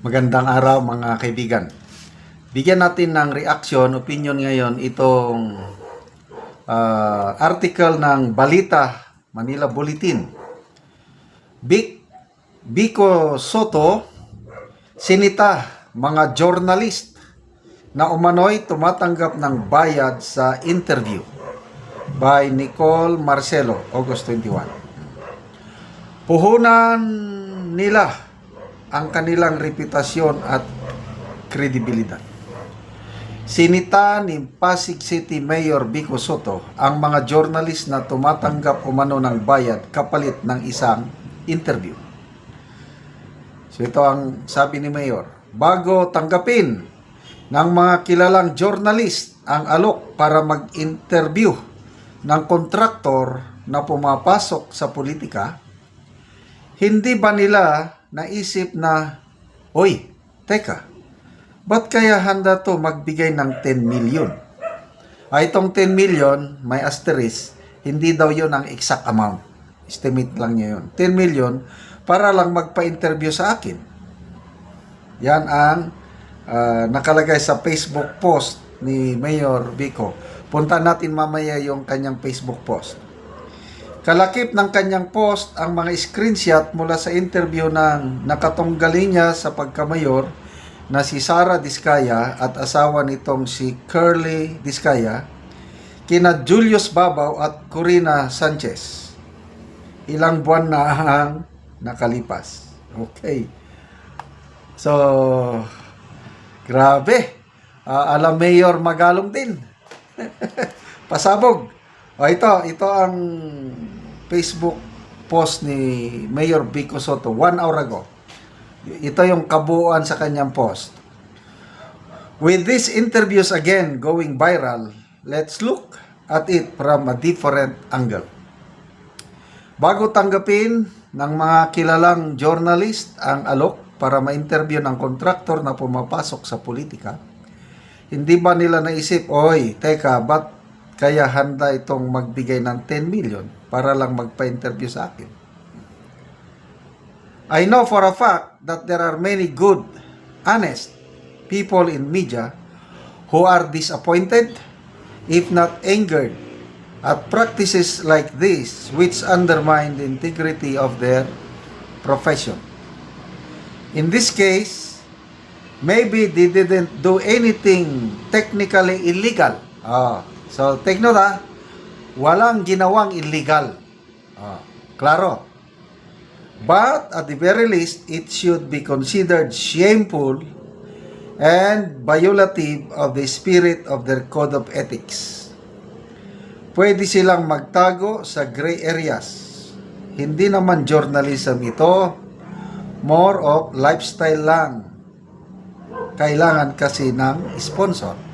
Magandang araw mga kaibigan. Bigyan natin ng reaction, opinion ngayon itong ah, article ng Balita Manila Bulletin. Vic, Vico Soto, sinita mga journalist na umano'y tumatanggap ng bayad sa interview by Nicole Marcelo, August 21. Puhunan nila ang kanilang reputasyon at kredibilidad. Sinita ni Pasig City Mayor Vico Soto ang mga journalist na tumatanggap umano ng bayad kapalit ng isang interview. So ito ang sabi ni Mayor, bago tanggapin ng mga kilalang journalist ang alok para mag-interview ng kontraktor na pumapasok sa politika, hindi ba nila naisip na, Oy, teka, ba't kaya handa to magbigay ng 10 million? Ay, itong 10 million, may asterisk, hindi daw yun ang exact amount. Estimate lang niya yun. 10 million para lang magpa-interview sa akin. Yan ang ah, nakalagay sa Facebook post ni Mayor Vico. Punta natin mamaya yung kanyang Facebook post. Kalakip ng kanyang post ang mga screenshot mula sa interview ng nakatunggali niya sa pagkamayor na si Sara Diskaya at asawa nitong si Curly Diskaya kina Julius Babaw at Corina Sanchez. Ilang buwan na ang nakalipas. Okay. So, grabe. Ah, alam Mayor Magalong din. Pasabog. O ito, ito ang Facebook post ni Mayor Vico Soto one hour ago. Ito yung kabuuan sa kanyang post. With these interviews again going viral, let's look at it from a different angle. Bago tanggapin ng mga kilalang journalist ang alok para ma-interview ng kontraktor na pumapasok sa politika, hindi ba nila naisip, oy, teka, ba't kaya handa itong magbigay ng 10 million para lang magpa-interview sa akin? I know for a fact that there are many good, honest people in media who are disappointed, if not angered, at practices like this which undermine the integrity of their profession. In this case, maybe they didn't do anything technically illegal. Ah, so take note ah, walang ginawang illegal. Ah, klaro. But at the very least, it should be considered shameful and violative of the spirit of their code of ethics. Pwede silang magtago sa gray areas. Hindi naman journalism ito, more of lifestyle lang. Kailangan kasi ng sponsor.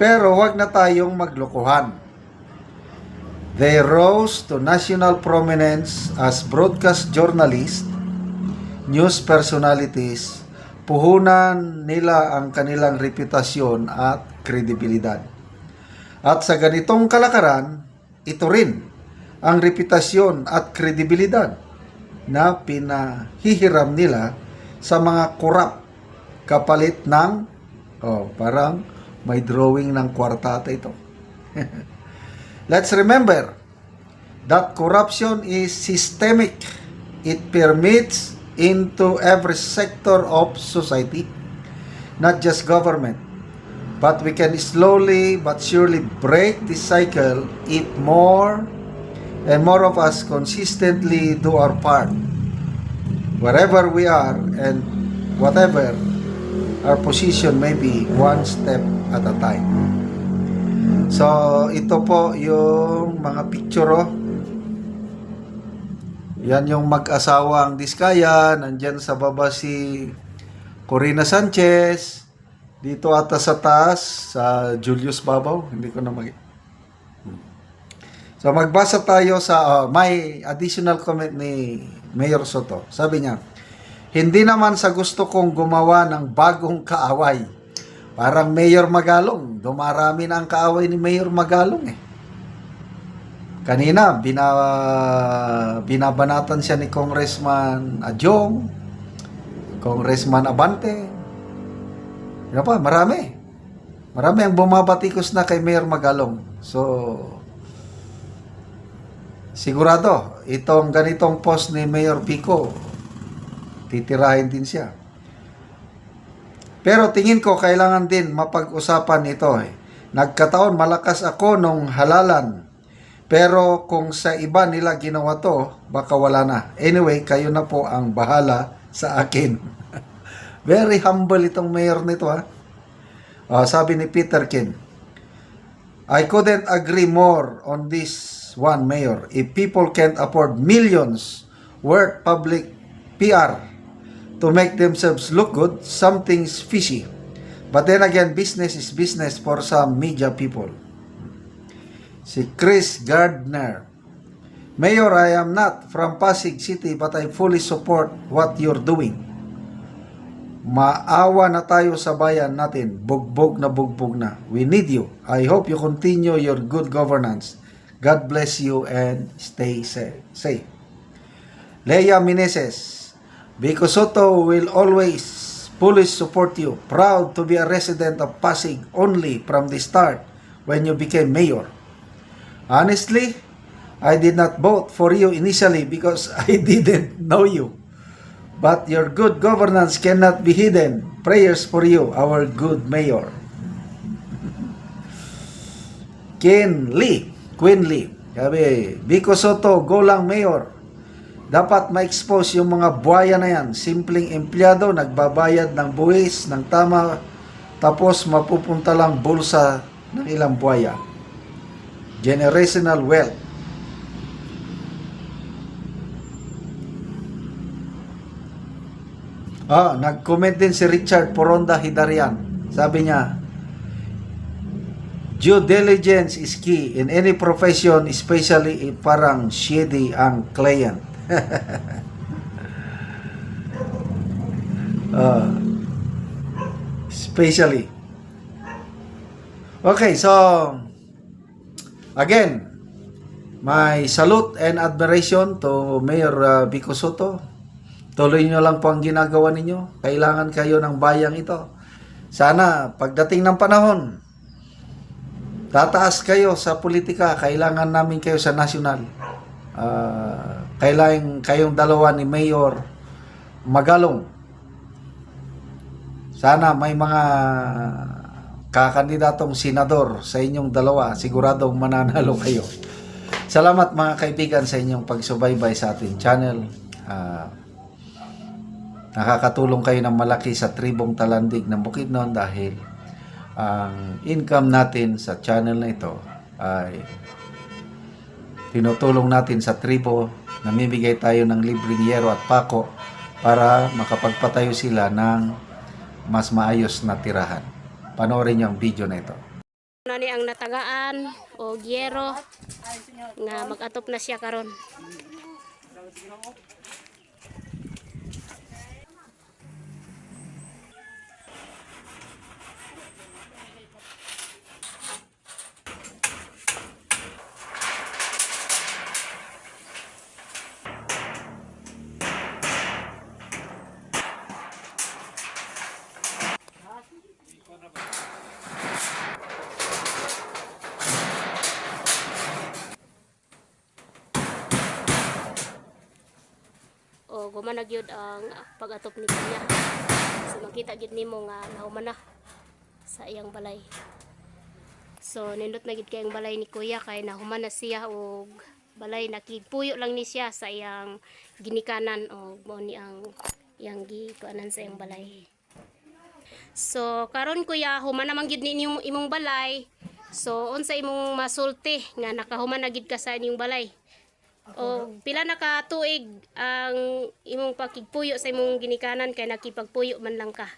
Pero wag na tayong maglokohan. They rose to national prominence as broadcast journalists, news personalities, puhunan nila ang kanilang reputasyon at kredibilidad. At sa ganitong kalakaran, ito rin ang reputasyon at kredibilidad na pinahihiram nila sa mga kurap kapalit ng oh, parang may drawing ng kwartata ito. Let's remember that corruption is systemic. It permeates into every sector of society, not just government. But we can slowly but surely break this cycle if more and more of us consistently do our part. Wherever we are and whatever our position may be, one step at a time. So, ito po yung mga picture oh. Yan yung mag-asawang Diskaya, nandyan sa baba si Corina Sanchez, dito ata sa taas, sa Julius Babaw, hindi ko na mag... So magbasa tayo sa uh, may additional comment ni Mayor Soto. Sabi niya, hindi naman sa gusto kong gumawa ng bagong kaaway. Parang Mayor Magalong, dumarami na ang kaaway ni Mayor Magalong eh. Kanina, bina, binabanatan siya ni Congressman Adjong. Congressman Abante. Ano pa, marami. Marami ang bumabatikos na kay Mayor Magalong. So, sigurado, itong ganitong post ni Mayor Pico, titirahin din siya. Pero tingin ko, kailangan din mapag-usapan ito eh. Nagkataon, malakas ako nung halalan. Pero kung sa iba nila ginawa to, baka wala na. Anyway, kayo na po ang bahala sa akin. Very humble itong mayor nito ha. Ah, sabi ni Peter Kin, I couldn't agree more on this one, Mayor. If people can't afford millions worth public PR to make themselves look good, something's fishy. But then again, business is business for some media people. Si Chris Gardner. Mayor, I am not from Pasig City but I fully support what you're doing. Maawa na tayo sa bayan natin. Bugbog na bugbog na. We need you. I hope you continue your good governance. God bless you and stay sa- safe. Leia Meneses. Vico Soto will always fully support you. Proud to be a resident of Pasig only from the start when you became mayor. Honestly, I did not vote for you initially because I didn't know you. But your good governance cannot be hidden. Prayers for you, our good mayor. Ken Lee, Queen Lee. Sabi, Vico Soto, go lang mayor. Dapat ma-expose yung mga buhaya na yan. Simpleng empleyado, nagbabayad ng buwis, ng tama, tapos mapupunta lang bulsa ng ilang buhaya. Generational wealth. Ah, nag-comment din si Richard Poronda Hidarian. Sabi niya, Due diligence is key in any profession, especially if parang shady ang client. Ah, especially. Okay, so again, my salute and admiration to Mayor uh, Vico Soto. Tuloy nyo lang po ang ginagawa ninyo. Kailangan kayo ng bayang ito. Sana pagdating ng panahon, tataas kayo sa politika. Kailangan namin kayo sa nasyonal. Ah, kailangan kayong dalawa ni Mayor Magalong. Sana may mga kakandidatong senador sa inyong dalawa. Siguradong mananalo kayo. Salamat mga kaibigan sa inyong pagsubaybay sa ating channel. Ah, nakakatulong kayo ng malaki sa tribong talandig ng Bukidnon dahil ang income natin sa channel na ito ay tinutulong natin sa tribo, namimigay tayo ng libreng yero at pako para makapagpatayo sila ng mas maayos na tirahan. Panoorin niyo ang video na ito. na ni ang natagaan o gyero nga mag-atop na siya karon. O gumana gyud ang pag-atop ni Kuya. So makita gyud nimo nga nahuman na sa iyang balay. So nindot na gyud kay ang balay ni Kuya kay nahuman na siya og balay nakigpuyo lang ni siya sa iyang ginikanan o mo ni ang iyang gikuanan sa iyang balay. So karon kuya human naman gyud ni imong, balay. So unsa imong masulti nga nakahuman na gyud ka sa inyong balay? O pila na ka tuig ang imong pakigpuyo sa imong ginikanan kay nakipagpuyo man lang ka.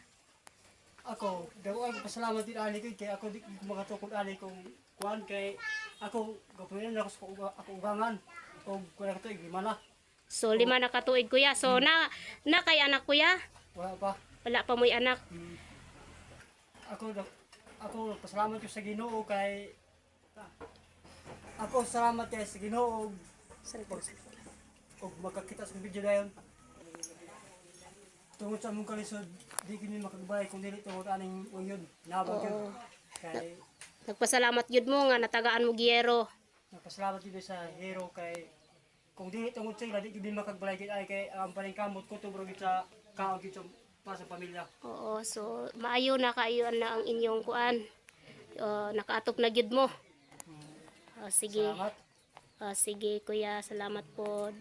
ako daw ang pasalamat din ani kay ako di ko makatukod ani kung kuan kay ako gapunan ako sa uga- ako ugangan og kuan ako ig mana So lima na ka tuig kuya. So na na kay anak kuya? wala pa Wala pa mo'y anak. ako daw ako pasalamat ko sa Ginoo kay ako salamat kay sa Ginoo og og makakita sa video dayon tungod sa mong kalisod di kini makagbay kung dili tungod aning unyon nabag yun Oo. kay Nagpasalamat yun mo nga natagaan mo giyero. Napasalamat dito sa hero kay kung di tungod sa ila di gid makagbalay gid ay kay ang paling kamot ko tubro gid sa kaon gid sa para sa pamilya. Oo, so maayo na kayo na ang inyong kuan. Uh, nakaatop na gyud mo. Ah, sige. Salamat. Ah, sige kuya, salamat po.